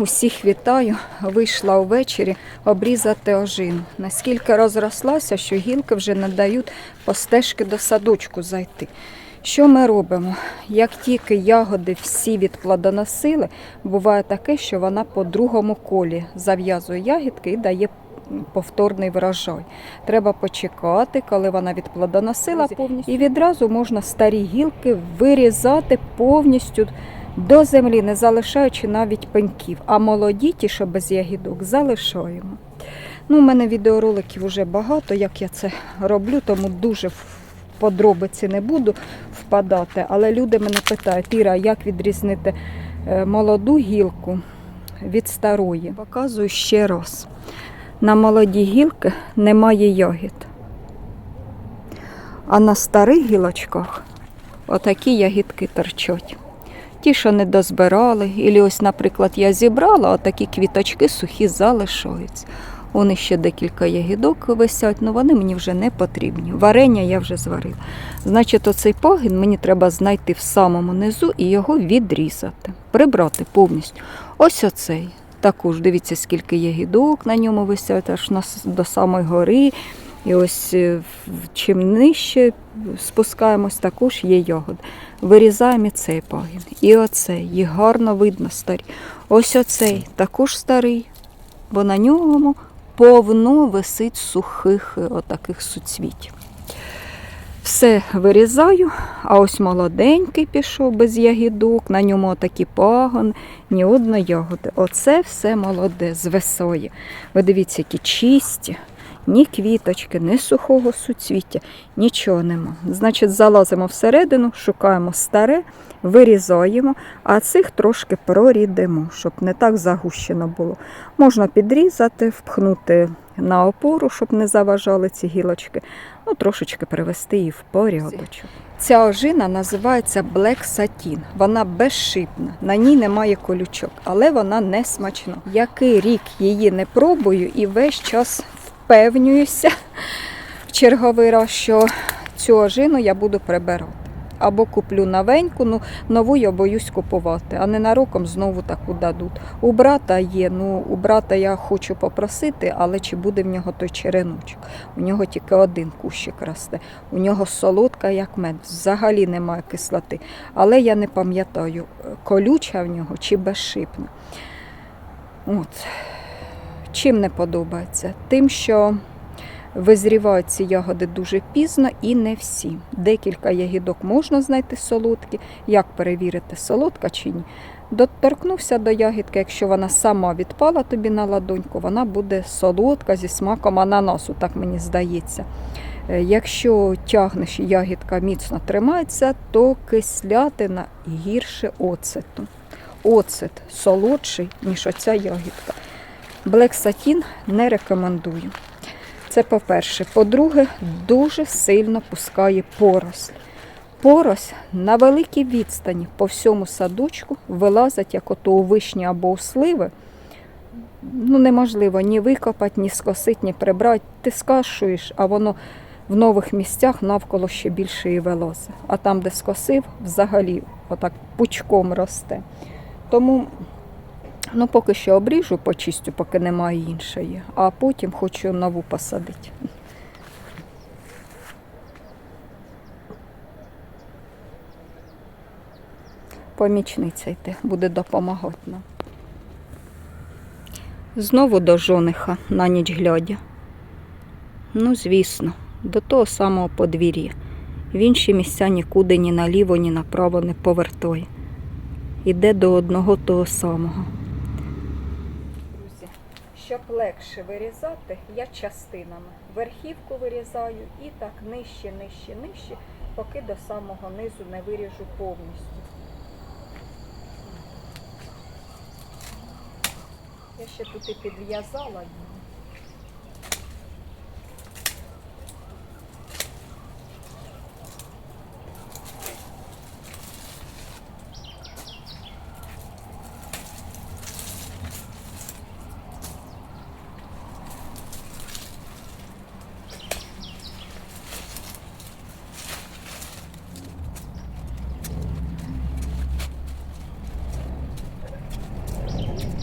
усіх вітаю. Вийшла увечері обрізати ожину. Наскільки розрослася, що гілки вже не дають по стежки до садочку зайти. Що ми робимо? Як тільки ягоди всі відплодоносили, буває таке, що вона по другому колі зав'язує ягідки і дає повторний врожай. Треба почекати, коли вона відплодоносила повністю. І відразу можна старі гілки вирізати повністю до землі, не залишаючи навіть пеньків. А молоді, ті, що без ягідок, залишаємо. Ну, у мене відеороликів вже багато, як я це роблю, тому дуже в подробиці не буду впадати. Але люди мене питають, Іра, як відрізнити е, молоду гілку від старої? Показую ще раз. На молоді гілки немає ягід. А на старих гілочках отакі ягідки торчать. Ті, що не дозбирали, і ось, наприклад, я зібрала, отакі квіточки сухі залишаються. Вони ще декілька ягідок висять, але вони мені вже не потрібні. Варення я вже зварила. Значить, оцей пагін мені треба знайти в самому низу і його відрізати, прибрати повністю. Ось оцей. Також дивіться, скільки ягідок на ньому висять, аж до самої гори. І ось е, чим нижче спускаємось, також є ягоди. Вирізаємо і цей пагін. І оцей, їх гарно видно старі. Ось оцей також старий, бо на ньому повно висить сухих е, отаких суцвіть. Все вирізаю, а ось молоденький пішов без ягідок, на ньому отакі пагони, ні одної ягоди. Оце все молоде, з весої. Ви дивіться, які чисті, ні квіточки, ні сухого суцвіття, нічого нема. Значить, залазимо всередину, шукаємо старе, вирізаємо, а цих трошки прорідимо, щоб не так загущено було. Можна підрізати, впхнути на опору, щоб не заважали ці гілочки. Ну, трошечки привести її в порядочок. Ця ожина називається Black Satin. Вона безшипна, на ній немає колючок, але вона не смачна. Який рік її не пробую і весь час впевнююся в черговий раз, що цю ожину я буду прибирати. Або куплю новеньку, ну нову я боюсь купувати, а ненароком знову таку дадуть. У брата є, ну у брата я хочу попросити, але чи буде в нього той череночок? У нього тільки один кущик росте. У нього солодка, як мед, взагалі немає кислоти. Але я не пам'ятаю, колюча в нього чи безшипна. От. Чим не подобається? Тим, що визрівають ці ягоди дуже пізно і не всі. Декілька ягідок можна знайти солодкі. Як перевірити, солодка чи ні? Доторкнувся до ягідки, якщо вона сама відпала тобі на ладоньку, вона буде солодка зі смаком ананасу, так мені здається. Е, Якщо тягнеш і ягідка міцно тримається, то кислятина гірше оцету. Оцет солодший, ніж оця ягідка. Black Satin не рекомендую. Це по-перше. По-друге, дуже сильно пускає поросль. Порось на великій відстані по всьому садочку вилазить, як ото у вишні або у сливи. Ну, неможливо ні викопати, ні скосити, ні прибрати. Ти скашуєш, а воно в нових місцях навколо ще більше і вилазить. А там, де скосив, взагалі отак пучком росте. Тому ну, поки що обріжу, почистю, поки немає іншої, а потім хочу нову посадити. Помічниця йде, буде допомагати нам. Знову до жониха на ніч глядя. Ну, звісно, до того самого подвір'я. В інші місця нікуди ні наліво, ні направо не повертає. Іде до одного того самого. Щоб легше вирізати, я частинами. Верхівку вирізаю і так нижче, нижче, нижче, поки до самого низу не виріжу повністю. Я ще тут і підв'язала її.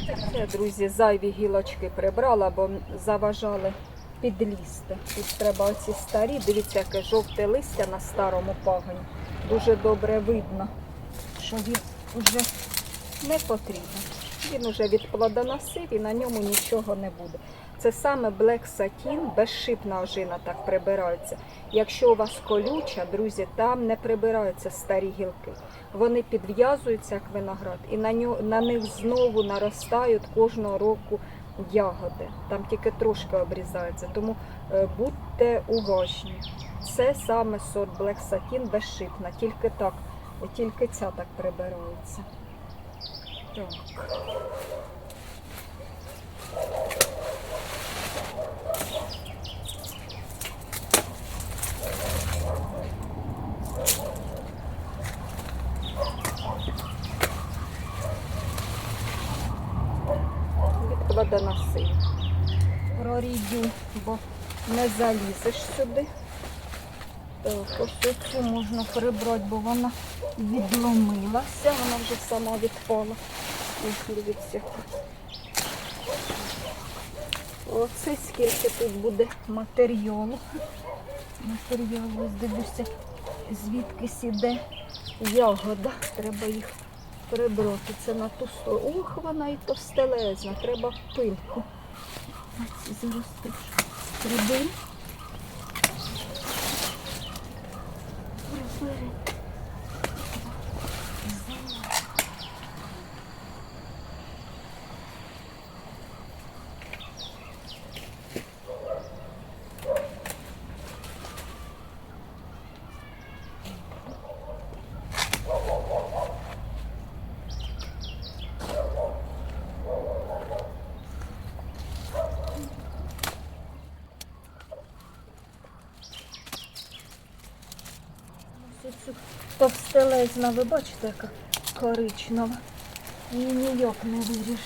Це, друзі, зайві гілочки прибрала, бо заважали підлізти. Тут треба оці старі, дивіться, яке жовте листя на старому пагоні. Дуже добре видно, що він вже не потрібен. Він вже від плодоносив і на ньому нічого не буде. Це саме Black Satin, безшипна ожина так прибирається. Якщо у вас колюча, друзі, там не прибираються старі гілки. Вони підв'язуються як виноград, і на, нього, на них знову наростають кожного року ягоди. Там тільки трошки обрізаються. Тому е, будьте уважні. Це саме сорт Black Satin безшипна, тільки так, тільки ця так прибирається. Так. Відкладоноси. Прорідю, бо не залізеш сюди. Так, ось цю можна прибрати, бо вона відломилася, вона вже сама відпала. Дивіться. Оце скільки тут буде матеріалу. Матеріалу, дивлюся, звідкись іде ягода. Треба їх прибрати. Це на ту сторону. Ох, вона і товстелезна, треба пилку. Ось зараз теж приберу. Прибери. Ось цю товстелезна, ви бачите, яка коричнева. Її ніяк не вирішиш.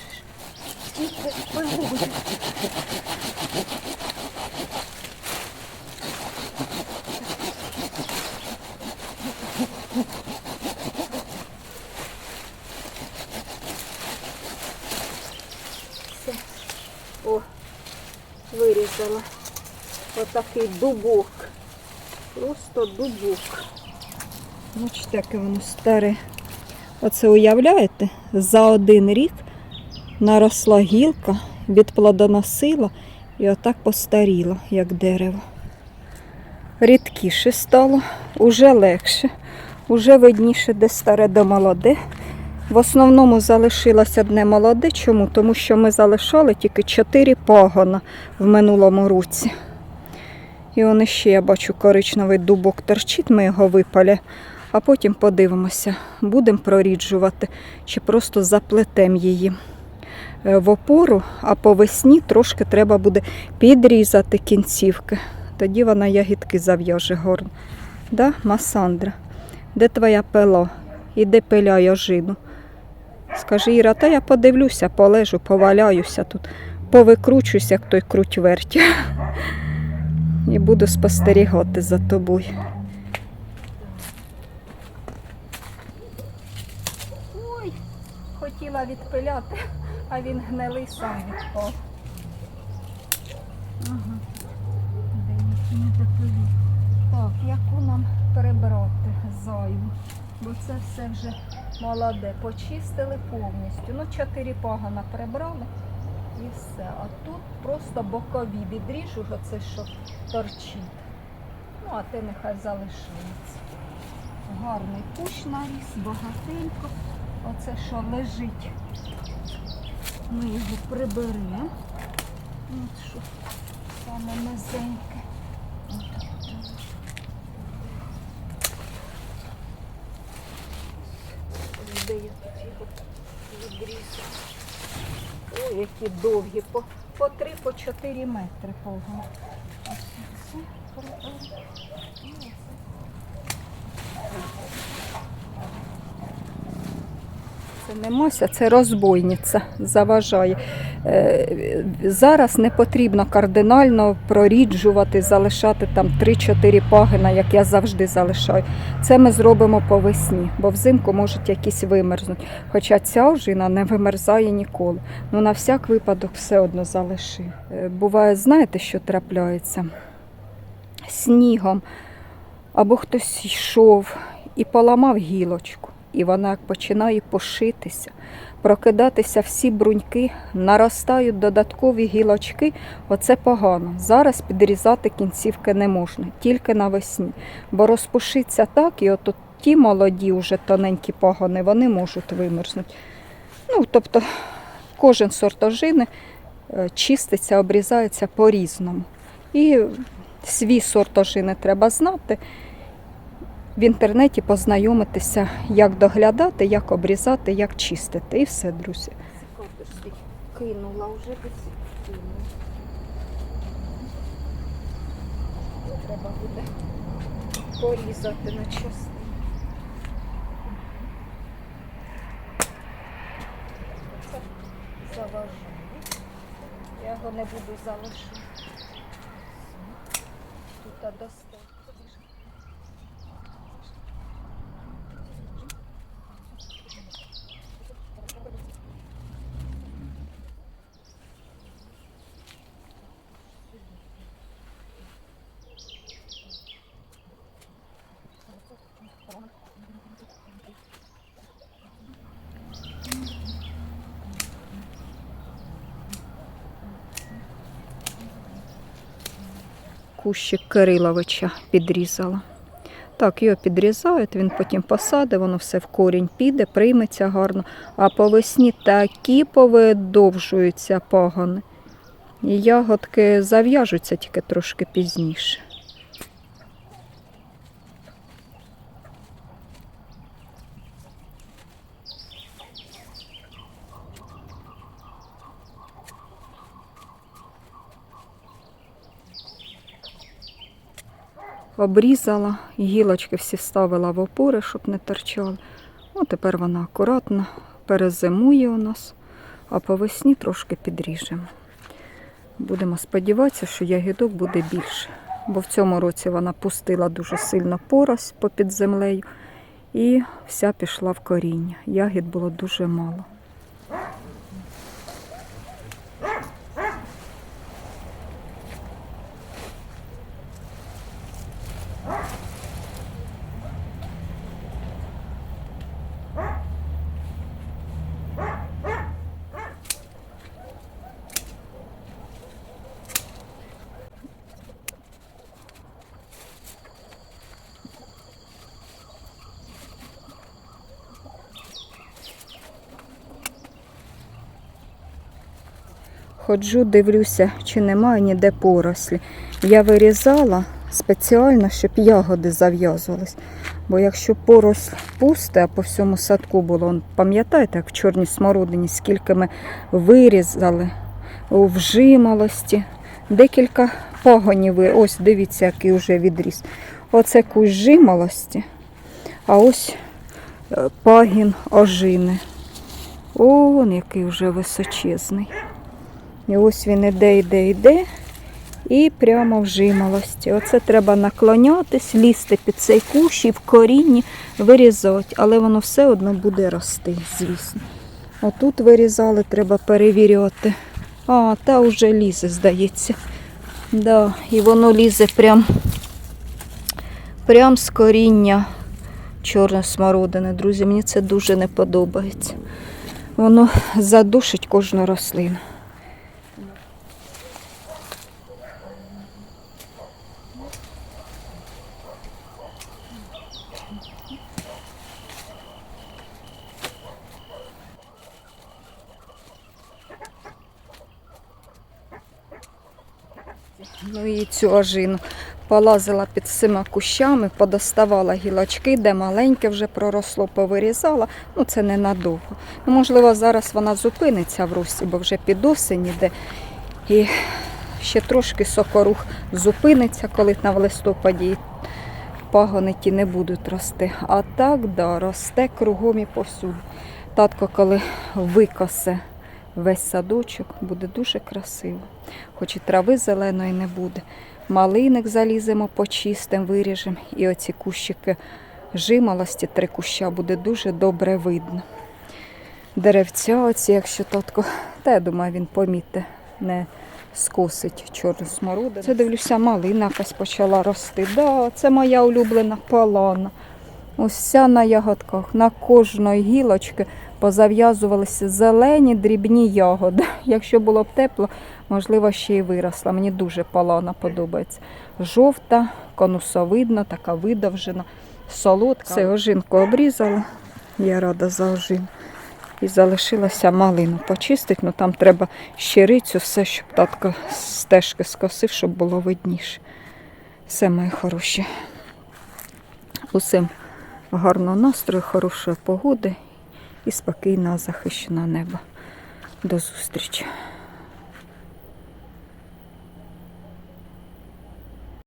Скільки погоди. Все. О, вирізала. Отакий дубок. Просто дубок. Бачите, яке воно старе. Оце уявляєте? За один рік наросла гілка, відплодоносила і отак постаріла, як дерево. Рідкіше стало, уже легше, уже видніше, де старе, де молоде. В основному залишилось одне молоде. Чому? Тому що ми залишали тільки 4 пагона в минулому році. І он ще, я бачу, коричневий дубок торчить, ми його випали, а потім подивимося, будемо проріджувати чи просто заплетемо її е, в опору, а по весні трошки треба буде підрізати кінцівки. Тоді вона ягідки зав'яже горно. Да, Масандра, де твоя пила? Іди пиляй ожину. Скажи, Іра, та я подивлюся, полежу, поваляюся тут, повикручусь, як той круть верть. І буду спостерігати за тобою. Ой, хотіла відпиляти, а він гнилий сам відпав. Так, яку нам перебрати зайву? Бо це все вже молоде. Почистили повністю. Ну, чотири пагана прибрали і все. А тут просто бокові відріжу, оце що торчить. Ну, а те нехай залишається. Гарний кущ наріс, багатенько. Оце що лежить. Ми його приберемо. От що саме низеньке. Де я тут його відрізала? Ой, які довгі, по, по 3 по 4 метри погано. Ось це. Це це розбойниця, заважає. Е, Зараз не потрібно кардинально проріджувати, залишати там 3-4 пагина, як я завжди залишаю. Це ми зробимо по весні, бо взимку можуть якісь вимерзнути. Хоча ця ожина не вимерзає ніколи. Ну на всяк випадок все одно залишив. Е, Буває, знаєте, що трапляється? Снігом або хтось йшов і поламав гілочку, і вона починає пошитися, прокидатися всі бруньки, наростають додаткові гілочки. Оце погано. Зараз підрізати кінцівки не можна, тільки навесні. Бо розпушиться так, і от ті молоді, вже тоненькі пагони, вони можуть вимерзнути. Ну, тобто кожен сорт ожини е, чиститься, обрізається по-різному. І свій сорт ожини треба знати. В інтернеті познайомитися, як доглядати, як обрізати, як чистити. І все, друзі. Кинула вже Треба буде порізати на частини. Я його не буду залишати. Тут достатньо. Кущик Кириловича підрізала. Так, його підрізають, він потім посадить, воно все в корінь піде, прийметься гарно. А по весні такі повидовжуються пагони. І ягодки зав'яжуться тільки трошки пізніше. Обрізала, гілочки всі ставила в опори, щоб не торчали. О, тепер вона акуратно перезимує у нас, а по весні трошки підріжемо. Будемо сподіватися, що ягідок буде більше. Бо в цьому році вона пустила дуже сильно порось попід землею і вся пішла в коріння. Ягід було дуже мало. Ходжу, дивлюся, чи немає ніде порослі. Я вирізала спеціально, щоб ягоди зав'язувались. Бо якщо поросль пусте, а по всьому садку було, пам'ятаєте, як в чорній смородині, скільки ми вирізали у вжималості. Декілька пагонів. Ось дивіться, який вже відріс. Оце кущ жимолості, а ось е, пагін ожини. О, який вже височезний. І ось він іде, іде, іде. І прямо в жимолості. Оце треба наклонятись, лізти під цей кущ і в корінні вирізати. Але воно все одно буде рости, звісно. Отут вирізали, треба перевіряти. А, та вже лізе, здається. Да, і воно лізе прям, прям з коріння чорної смородини. Друзі, мені це дуже не подобається. Воно задушить кожну рослину. Ну і цю ожину полазила під всіма кущами, подоставала гілочки, де маленьке вже проросло, повирізала. Ну це ненадовго. Ну, можливо, зараз вона зупиниться в рості, бо вже під осінь іде. І ще трошки сокорух зупиниться, коли на листопаді пагони ті не будуть рости. А так, да, росте кругом і повсюди. татко, коли викосе весь садочок, буде дуже красиво. Хоч і трави зеленої не буде. Малиник заліземо, почистимо, виріжемо. І оці кущики жимолості, три куща буде дуже добре видно. Деревця, оці, якщо татко, та я думаю, він поміте, не скосить чорну смородину. Це дивлюся, малина якась почала рости. Да, це моя улюблена полана. Ось вся на ягодках, на кожної гілочки позав'язувалися зелені дрібні ягоди. Якщо було б тепло, можливо, ще й виросла. Мені дуже полана подобається. Жовта, конусовидна, така видовжена, солодка. Все, ожинку обрізала. Я рада за ожин. І залишилося малину почистити, ну там треба щирицю, все, щоб татко стежки скосив, щоб було видніше. Все, мої хороші. Усім гарного настрою, хорошої погоди і спокійного захищеного неба. До зустрічі!